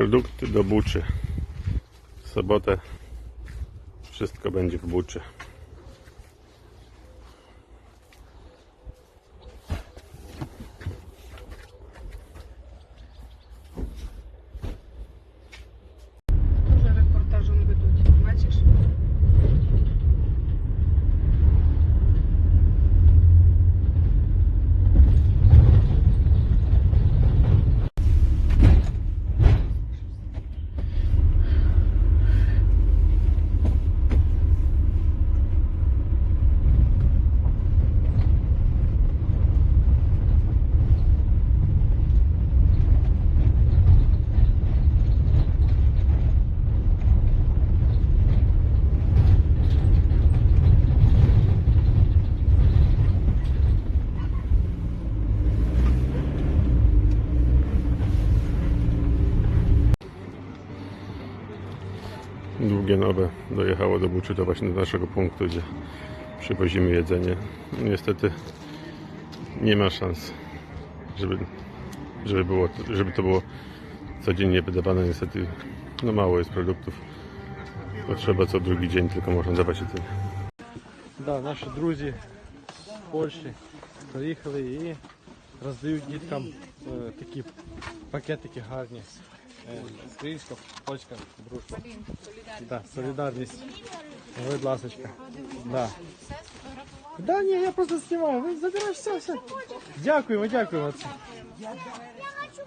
Produkty do buczy. W sobotę wszystko będzie w buczy. Długie nowe dojechało do Buczy, to właśnie do naszego punktu, gdzie przywozimy jedzenie. No, Niestety nie ma szans, żeby, żeby, było, żeby to było codziennie wydawane. Niestety no mało jest produktów. Potrzeba co drugi dzień, tylko można dawać jedzenie. Да, наші друзі з Польщі приїхали і роздають діткам е, такі пакетики гарні. Стрічка, почка, дружба. Да, солідарність. Будь ласочка. Да. Да, ні, я просто знімаю. Ви забираєш все, все. Дякуємо, дякуємо. Я хочу